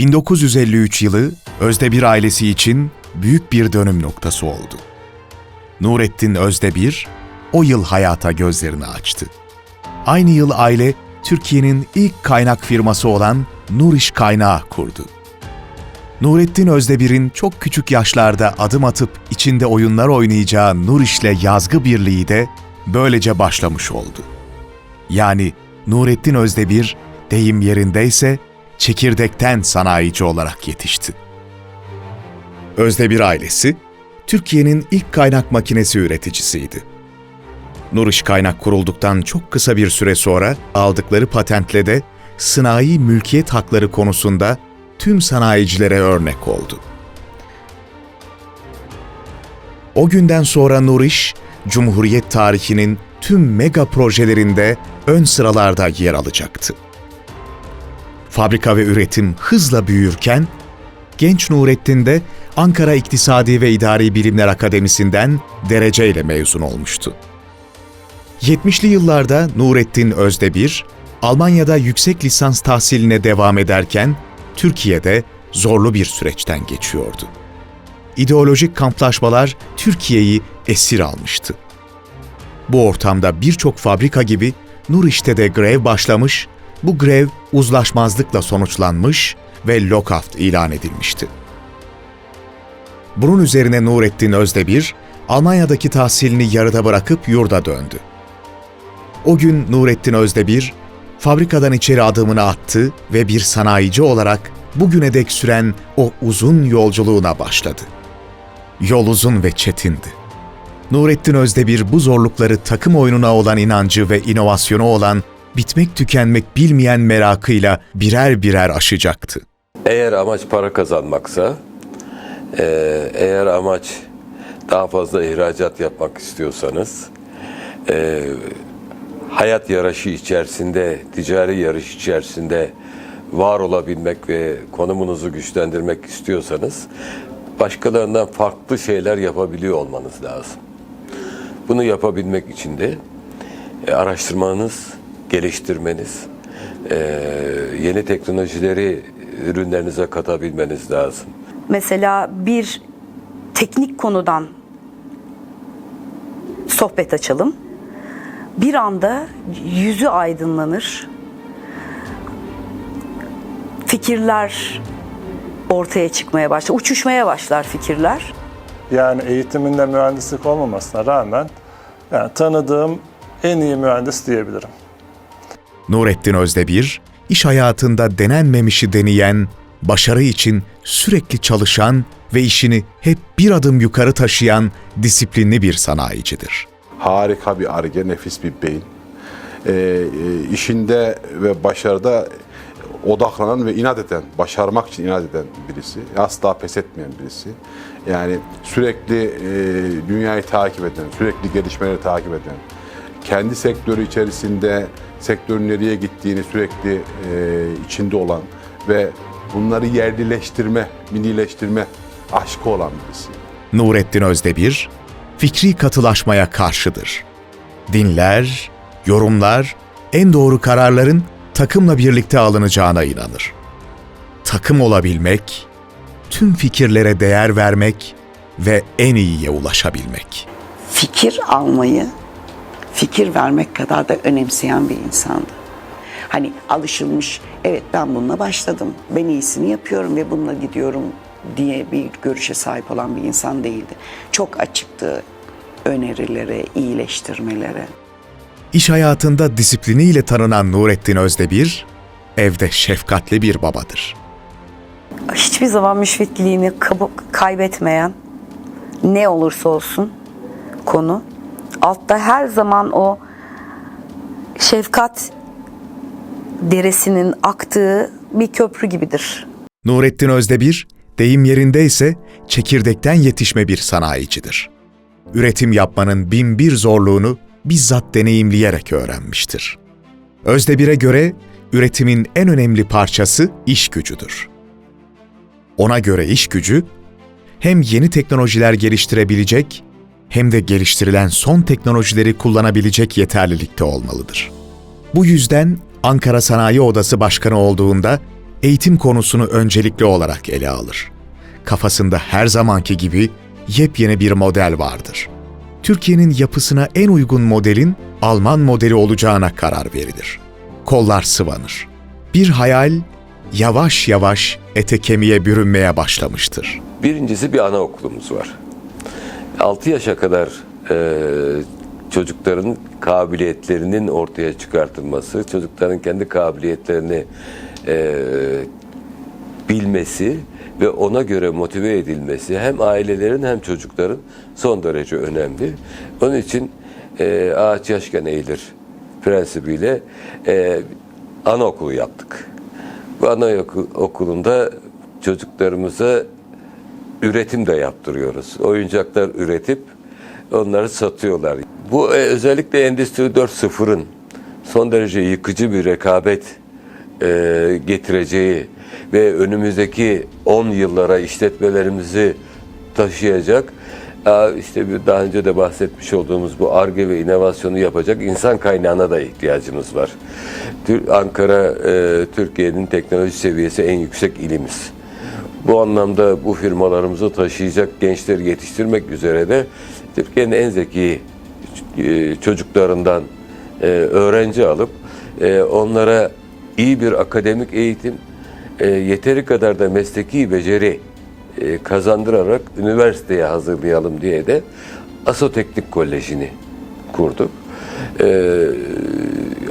1953 yılı Özdebir ailesi için büyük bir dönüm noktası oldu. Nurettin Özdebir o yıl hayata gözlerini açtı. Aynı yıl aile Türkiye'nin ilk kaynak firması olan Nuriş Kaynağı kurdu. Nurettin Özdebir'in çok küçük yaşlarda adım atıp içinde oyunlar oynayacağı Nuriş'le yazgı birliği de böylece başlamış oldu. Yani Nurettin Özdebir deyim yerindeyse çekirdekten sanayici olarak yetişti. Özdebir ailesi Türkiye'nin ilk kaynak makinesi üreticisiydi. Nuriş Kaynak kurulduktan çok kısa bir süre sonra aldıkları patentle de sanayi mülkiyet hakları konusunda tüm sanayicilere örnek oldu. O günden sonra Nuriş, Cumhuriyet tarihinin tüm mega projelerinde ön sıralarda yer alacaktı. Fabrika ve üretim hızla büyürken, genç Nurettin de Ankara İktisadi ve İdari Bilimler Akademisi'nden dereceyle mezun olmuştu. 70'li yıllarda Nurettin Özdebir, Almanya'da yüksek lisans tahsiline devam ederken, Türkiye'de zorlu bir süreçten geçiyordu. İdeolojik kamplaşmalar Türkiye'yi esir almıştı. Bu ortamda birçok fabrika gibi Nuriş'te de grev başlamış, bu grev uzlaşmazlıkla sonuçlanmış ve lockout ilan edilmişti. Bunun üzerine Nurettin Özdebir, Almanya'daki tahsilini yarıda bırakıp yurda döndü. O gün Nurettin Özdebir, fabrikadan içeri adımını attı ve bir sanayici olarak bugüne dek süren o uzun yolculuğuna başladı. Yol uzun ve çetindi. Nurettin Özdebir bu zorlukları takım oyununa olan inancı ve inovasyonu olan bitmek tükenmek bilmeyen merakıyla birer birer aşacaktı. Eğer amaç para kazanmaksa, eee, eğer amaç daha fazla ihracat yapmak istiyorsanız, eee, hayat yarışı içerisinde, ticari yarış içerisinde var olabilmek ve konumunuzu güçlendirmek istiyorsanız, başkalarından farklı şeyler yapabiliyor olmanız lazım. Bunu yapabilmek için de e, araştırmanız, geliştirmeniz, e, yeni teknolojileri ürünlerinize katabilmeniz lazım. Mesela bir teknik konudan sohbet açalım. Bir anda yüzü aydınlanır. Fikirler ortaya çıkmaya başlar. Uçuşmaya başlar fikirler. Yani eğitiminde mühendislik olmamasına rağmen yani tanıdığım en iyi mühendis diyebilirim. Nurettin Özdebir, iş hayatında denenmemişi deneyen, başarı için sürekli çalışan ve işini hep bir adım yukarı taşıyan disiplinli bir sanayicidir. harika bir arge, nefis bir beyin. Ee, e, işinde ve başarıda odaklanan ve inat eden, başarmak için inat eden birisi. Asla pes etmeyen birisi. Yani sürekli e, dünyayı takip eden, sürekli gelişmeleri takip eden, kendi sektörü içerisinde sektörün nereye gittiğini sürekli e, içinde olan ve bunları yerlileştirme, millileştirme aşkı olan birisi. Nurettin Özdebir, fikri katılaşmaya karşıdır. Dinler, yorumlar, en doğru kararların takımla birlikte alınacağına inanır. Takım olabilmek, tüm fikirlere değer vermek ve en iyiye ulaşabilmek. fikir almayı, fikir vermek kadar da önemseyen bir insandı. Hani alışılmış, evet ben bununla başladım, ben iyisini yapıyorum ve bununla gidiyorum diye bir görüşe sahip olan bir insan değildi. Çok açıktı önerilere, iyileştirmelere. İş hayatında disipliniyle tanınan Nurettin Özdebir, evde şefkatli bir babadır. Hiçbir zaman müşfikliğini kabuk kaybetmeyen ne olursa olsun konu altta her zaman o şefkat deresinin aktığı bir köprü gibidir. Nurettin Özdebir, deyim yerindeyse çekirdekten yetişme bir sanayicidir. Üretim yapmanın bin bir zorluğunu bizzat deneyimleyerek öğrenmiştir. Özdebir'e göre üretimin en önemli parçası iş gücüdür. Ona göre iş gücü hem yeni teknolojiler geliştirebilecek hem de geliştirilen son teknolojileri kullanabilecek yeterlilikte olmalıdır. Bu yüzden Ankara Sanayi Odası Başkanı olduğunda eğitim konusunu öncelikli olarak ele alır. Kafasında her zamanki gibi yepyeni bir model vardır. Türkiye'nin yapısına en uygun modelin Alman modeli olacağına karar verilir. Kollar sıvanır. Bir hayal yavaş yavaş ete kemiğe bürünmeye başlamıştır. Birincisi bir anaokulumuz var. 6 yaşa kadar e, çocukların kabiliyetlerinin ortaya çıkartılması, çocukların kendi kabiliyetlerini e, bilmesi ve ona göre motive edilmesi hem ailelerin hem çocukların son derece önemli. Onun için e, ağaç yaşken eğilir prensibiyle e, anaokulu yaptık. Bu anaokulunda çocuklarımıza üretim de yaptırıyoruz. Oyuncaklar üretip onları satıyorlar. Bu e, özellikle Endüstri 4.0'ın son derece yıkıcı bir rekabet e, getireceği ve önümüzdeki 10 yıllara işletmelerimizi taşıyacak işte bir daha önce de bahsetmiş olduğumuz bu ARGE ve inovasyonu yapacak insan kaynağına da ihtiyacımız var. Ankara e, Türkiye'nin teknoloji seviyesi en yüksek ilimiz. Bu anlamda bu firmalarımızı taşıyacak gençleri yetiştirmek üzere de Türkiye'nin en zeki e, çocuklarından e, öğrenci alıp e, onlara iyi bir akademik eğitim, yeteri kadar da mesleki beceri kazandırarak üniversiteye hazırlayalım diye de Aso Teknik Koleji'ni kurduk.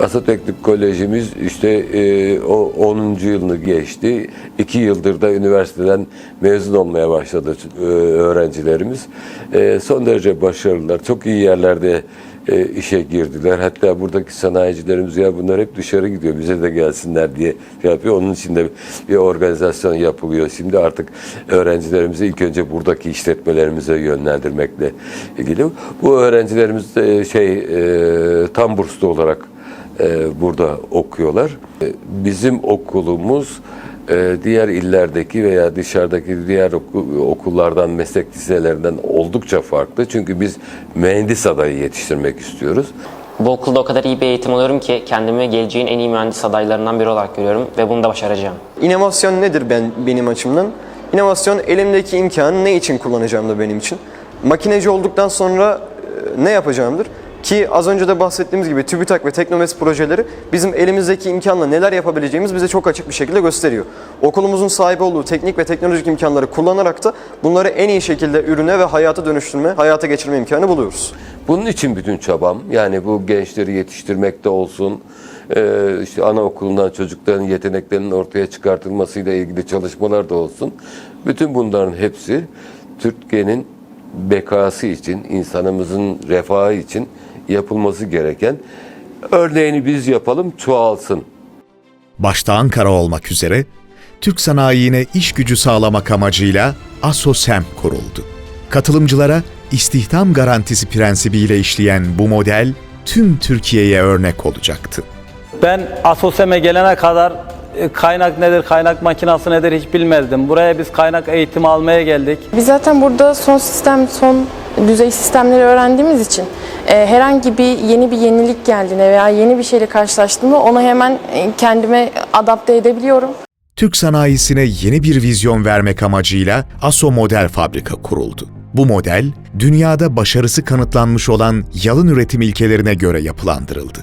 Aso Teknik Kolejimiz işte e, o 10. yılını geçti. 2 yıldır da üniversiteden mezun olmaya başladı e, öğrencilerimiz. E, son derece başarılılar. Çok iyi yerlerde e, işe girdiler. Hatta buradaki sanayicilerimiz ya bunlar hep dışarı gidiyor bize de gelsinler diye şey yapıyor. Onun için de bir organizasyon yapılıyor. Şimdi artık öğrencilerimizi ilk önce buradaki işletmelerimize yönlendirmekle ilgili. Bu öğrencilerimiz de şey e, tam burslu olarak e, burada okuyorlar. E, Bizim okulumuz e, diğer illerdeki veya dışarıdaki diğer oku- okullardan, meslek liselerinden oldukça farklı. Çünkü biz mühendis adayı yetiştirmek istiyoruz. Bu okulda o kadar iyi bir eğitim alıyorum ki kendimi geleceğin en iyi mühendis adaylarından biri olarak görüyorum ve bunu da başaracağım. İnovasyon nedir ben benim açımdan? İnovasyon elimdeki imkanı ne için kullanacağım da benim için. Makineci olduktan sonra ne yapacağımdır? Ki az önce de bahsettiğimiz gibi TÜBİTAK ve Teknomes projeleri bizim elimizdeki imkanla neler yapabileceğimiz bize çok açık bir şekilde gösteriyor. Okulumuzun sahibi olduğu teknik ve teknolojik imkanları kullanarak da bunları en iyi şekilde ürüne ve hayata dönüştürme, hayata geçirme imkanı buluyoruz. Bunun için bütün çabam yani bu gençleri yetiştirmekte olsun, e, işte anaokulundan çocukların yeteneklerinin ortaya çıkartılmasıyla ilgili çalışmalar da olsun. Bütün bunların hepsi Türkiye'nin bekası için, insanımızın refahı için yapılması gereken örneğini biz yapalım çoğalsın. Başta Ankara olmak üzere Türk sanayine iş gücü sağlamak amacıyla ASOSEM kuruldu. Katılımcılara istihdam garantisi prensibiyle işleyen bu model tüm Türkiye'ye örnek olacaktı. Ben Asosem'e gelene kadar e, kaynak nedir, kaynak makinası nedir hiç bilmezdim. Buraya biz kaynak eğitimi almaya geldik. Biz zaten burada son sistem, son düzey sistemleri öğrendiğimiz için e, herhangi bir yeni bir yenilik geldiğinde veya yeni bir şeyle karşılaştığımda onu hemen e, kendime adapte edebiliyorum. Türk sanayisine yeni bir vizyon vermek amacıyla ASO Model Fabrika kuruldu. Bu model, dünyada başarısı kanıtlanmış olan yalın üretim ilkelerine göre yapılandırıldı.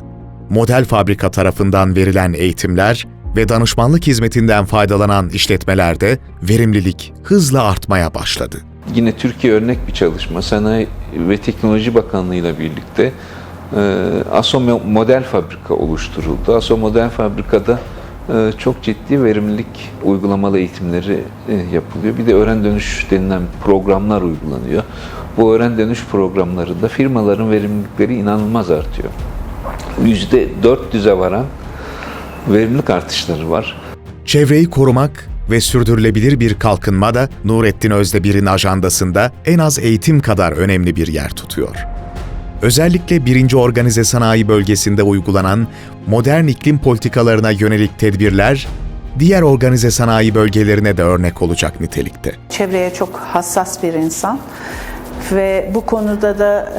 Model fabrika tarafından verilen eğitimler ve danışmanlık hizmetinden faydalanan işletmelerde verimlilik hızla artmaya başladı. Yine Türkiye örnek bir çalışma. Sanayi ve Teknoloji Bakanlığı ile birlikte e, ASO Mo- Model Fabrika oluşturuldu. ASO Model Fabrika'da e, çok ciddi verimlilik uygulamalı eğitimleri e, yapılıyor. Bir de öğren dönüş denilen programlar uygulanıyor. Bu öğren dönüş programlarında firmaların verimlilikleri inanılmaz artıyor. %400'e varan verimlilik artışları var. Çevreyi korumak ve sürdürülebilir bir kalkınma da Nurettin Özdebir'in ajandasında en az eğitim kadar önemli bir yer tutuyor. Özellikle birinci organize sanayi bölgesinde uygulanan modern iklim politikalarına yönelik tedbirler, diğer organize sanayi bölgelerine de örnek olacak nitelikte. çevreye çok hassas bir insan ve bu konuda da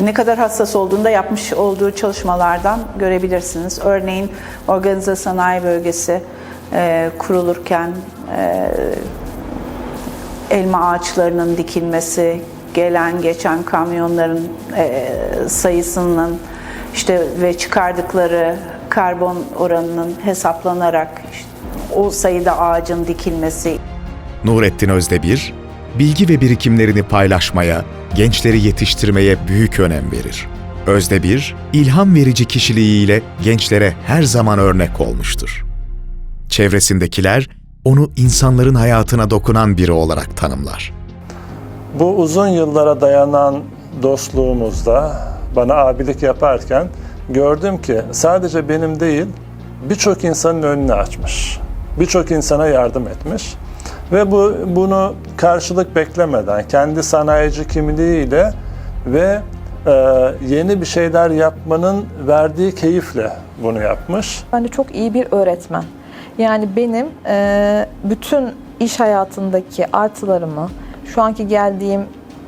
ne kadar hassas olduğunu da yapmış olduğu çalışmalardan görebilirsiniz. Örneğin organize sanayi bölgesi e, kurulurken e, elma ağaçlarının dikilmesi, gelen geçen kamyonların e, sayısının işte ve çıkardıkları karbon oranının hesaplanarak işte o sayıda ağacın dikilmesi, Nurettin Özdebir, bilgi ve birikimlerini paylaşmaya, gençleri yetiştirmeye büyük önem verir. Özdebir, ilham verici kişiliğiyle gençlere her zaman örnek olmuştur. Çevresindekiler onu insanların hayatına dokunan biri olarak tanımlar. Bu uzun yıllara dayanan dostluğumuzda bana abilik yaparken gördüm ki sadece benim değil birçok insanın önünü açmış. Birçok insana yardım etmiş. Ve bu bunu karşılık beklemeden kendi sanayici kimliğiyle ve e, yeni bir şeyler yapmanın verdiği keyifle bunu yapmış. Bence çok iyi bir öğretmen. Yani benim e, bütün iş hayatındaki artılarımı, şu anki geldiğim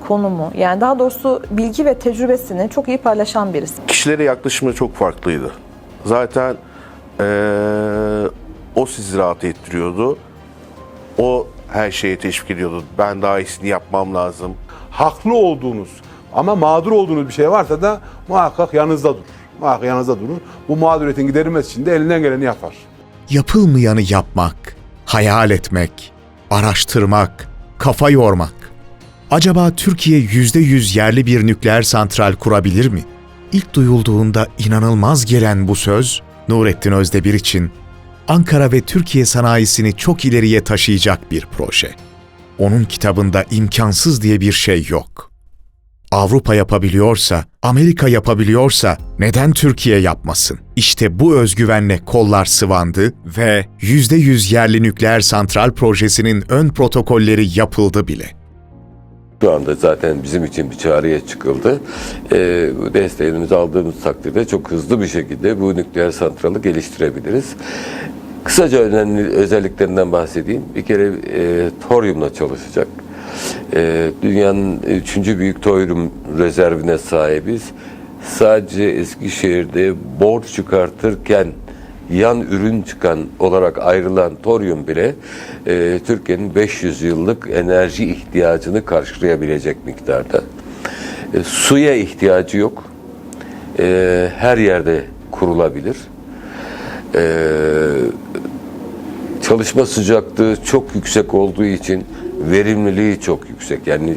konumu, yani daha doğrusu bilgi ve tecrübesini çok iyi paylaşan birisi. Kişilere yaklaşımı çok farklıydı. Zaten eee, o sizi rahat ettiriyordu. O her şeye teşvik ediyordu. Ben daha iyisini yapmam lazım. Haklı olduğunuz ama mağdur olduğunuz bir şey varsa da muhakkak yanınızda durur. Muhakkak yanınızda durur. Bu mağduriyetin giderilmesi için de elinden geleni yapar. Yapılmayanı yapmak, hayal etmek, araştırmak, kafa yormak. Acaba Türkiye %100 yerli bir nükleer santral kurabilir mi? İlk duyulduğunda inanılmaz gelen bu söz, Nurettin Özdebir için Ankara ve Türkiye sanayisini çok ileriye taşıyacak bir proje. Onun kitabında imkansız diye bir şey yok. Avrupa yapabiliyorsa, Amerika yapabiliyorsa neden Türkiye yapmasın? İşte bu özgüvenle kollar sıvandı ve %100 yerli nükleer santral projesinin ön protokolleri yapıldı bile. Şu anda zaten bizim için bir çağrıya çıkıldı. Bu desteğimizi aldığımız takdirde çok hızlı bir şekilde bu nükleer santralı geliştirebiliriz. Kısaca önemli özelliklerinden bahsedeyim. Bir kere e, toryumla çalışacak. E, dünyanın üçüncü büyük toryum rezervine sahibiz. Sadece Eskişehir'de borç çıkartırken yan ürün çıkan olarak ayrılan toryum bile e, Türkiye'nin 500 yıllık enerji ihtiyacını karşılayabilecek miktarda. E, suya ihtiyacı yok. E, her yerde kurulabilir. E, çalışma sıcaklığı çok yüksek olduğu için verimliliği çok yüksek. Yani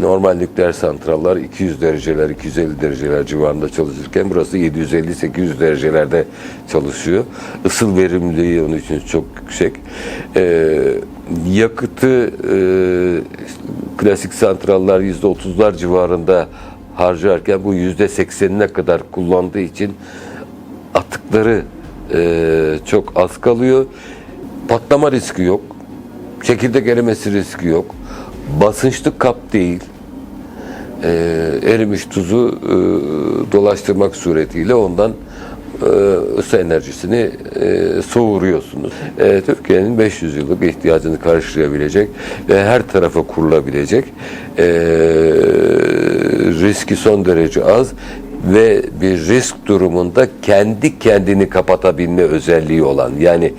normal nükleer santrallar 200 dereceler, 250 dereceler civarında çalışırken burası 750-800 derecelerde çalışıyor. Isıl verimliliği onun için çok yüksek. Ee, yakıtı e, klasik santrallar %30'lar civarında harcarken bu %80'ine kadar kullandığı için atıkları e, çok az kalıyor. Patlama riski yok. Çekirdek erimesi riski yok. Basınçlı kap değil. E, erimiş tuzu e, dolaştırmak suretiyle ondan e, ısı enerjisini e, soğuruyorsunuz. E, Türkiye'nin 500 yıllık ihtiyacını karşılayabilecek ve her tarafa kurulabilecek e, riski son derece az ve bir risk durumunda kendi kendini kapatabilme özelliği olan yani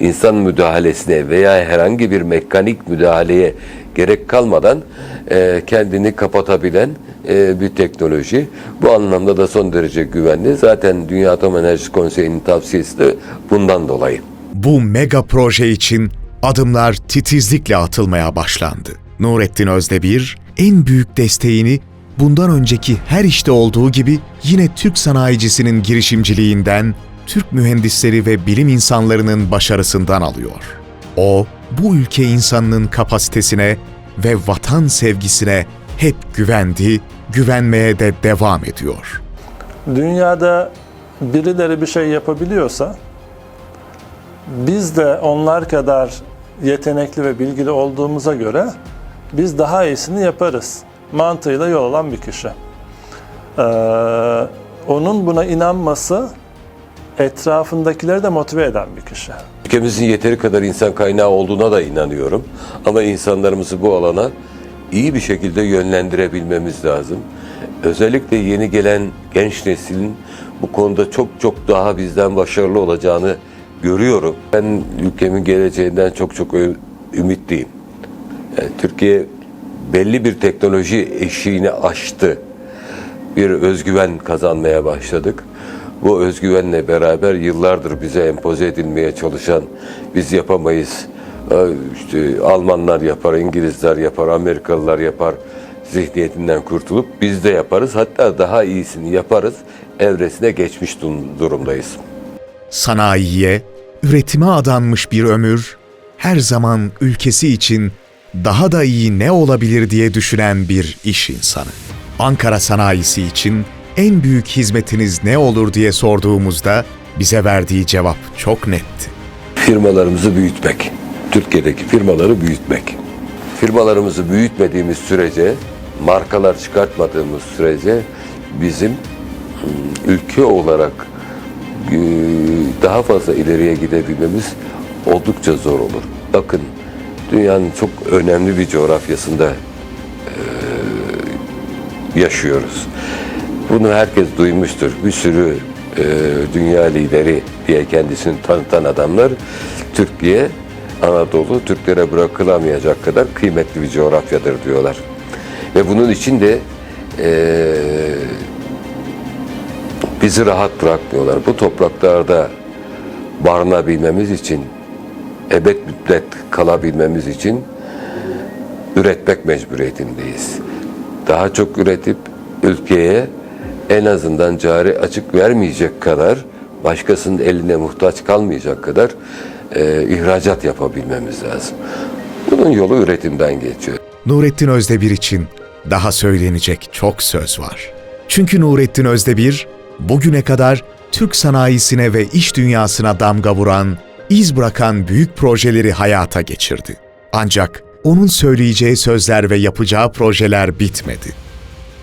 insan müdahalesine veya herhangi bir mekanik müdahaleye gerek kalmadan e, kendini kapatabilen e, bir teknoloji. Bu anlamda da son derece güvenli. Zaten Dünya Atom Enerjisi Konseyi'nin tavsiyesi de bundan dolayı. Bu mega proje için adımlar titizlikle atılmaya başlandı. Nurettin Özdebir en büyük desteğini bundan önceki her işte olduğu gibi yine Türk sanayicisinin girişimciliğinden, Türk mühendisleri ve bilim insanlarının başarısından alıyor. O, bu ülke insanının kapasitesine ve vatan sevgisine hep güvendi, güvenmeye de devam ediyor. Dünyada birileri bir şey yapabiliyorsa biz de onlar kadar yetenekli ve bilgili olduğumuza göre biz daha iyisini yaparız mantığıyla yol alan bir kişi. Ee, onun buna inanması etrafındakileri de motive eden bir kişi. Ülkemizin yeteri kadar insan kaynağı olduğuna da inanıyorum. Ama insanlarımızı bu alana iyi bir şekilde yönlendirebilmemiz lazım. Özellikle yeni gelen genç neslin bu konuda çok çok daha bizden başarılı olacağını görüyorum. Ben ülkemin geleceğinden çok çok ümitliyim. Yani Türkiye belli bir teknoloji eşiğini aştı. Bir özgüven kazanmaya başladık. Bu özgüvenle beraber yıllardır bize empoze edilmeye çalışan biz yapamayız. İşte Almanlar yapar, İngilizler yapar, Amerikalılar yapar zihniyetinden kurtulup biz de yaparız. Hatta daha iyisini yaparız. Evresine geçmiş durumdayız. Sanayiye, üretime adanmış bir ömür, her zaman ülkesi için daha da iyi ne olabilir diye düşünen bir iş insanı. Ankara sanayisi için en büyük hizmetiniz ne olur diye sorduğumuzda bize verdiği cevap çok netti. firmalarımızı büyütmek. Türkiye'deki firmaları büyütmek. Firmalarımızı büyütmediğimiz sürece, markalar çıkartmadığımız sürece bizim ım, ülke olarak e, daha fazla ileriye gidebilmemiz oldukça zor olur. Bakın dünyanın çok önemli bir coğrafyasında e, yaşıyoruz. Bunu herkes duymuştur. Bir sürü e, dünya lideri diye kendisini tanıtan adamlar Türkiye, Anadolu Türklere bırakılamayacak kadar kıymetli bir coğrafyadır diyorlar. Ve bunun için de e, bizi rahat bırakmıyorlar. Bu topraklarda barınabilmemiz için, ebed müddet kalabilmemiz için üretmek mecburiyetindeyiz. Daha çok üretip ülkeye en azından cari açık vermeyecek kadar, başkasının eline muhtaç kalmayacak kadar e, ihracat yapabilmemiz lazım. Bunun yolu üretimden geçiyor. Nurettin Özdebir için daha söylenecek çok söz var. Çünkü Nurettin Özdebir bugüne kadar Türk sanayisine ve iş dünyasına damga vuran, iz bırakan büyük projeleri hayata geçirdi. Ancak onun söyleyeceği sözler ve yapacağı projeler bitmedi.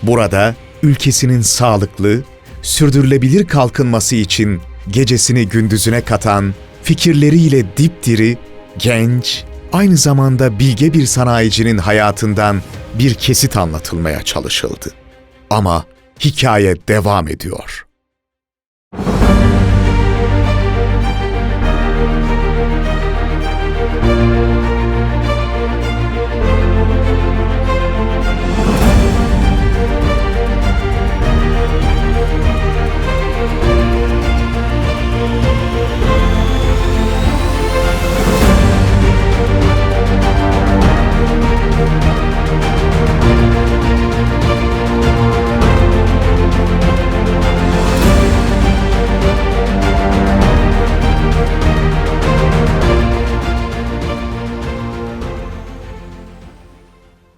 Burada ülkesinin sağlıklı, sürdürülebilir kalkınması için gecesini gündüzüne katan, fikirleriyle dipdiri, genç, aynı zamanda bilge bir sanayicinin hayatından bir kesit anlatılmaya çalışıldı. Ama hikaye devam ediyor.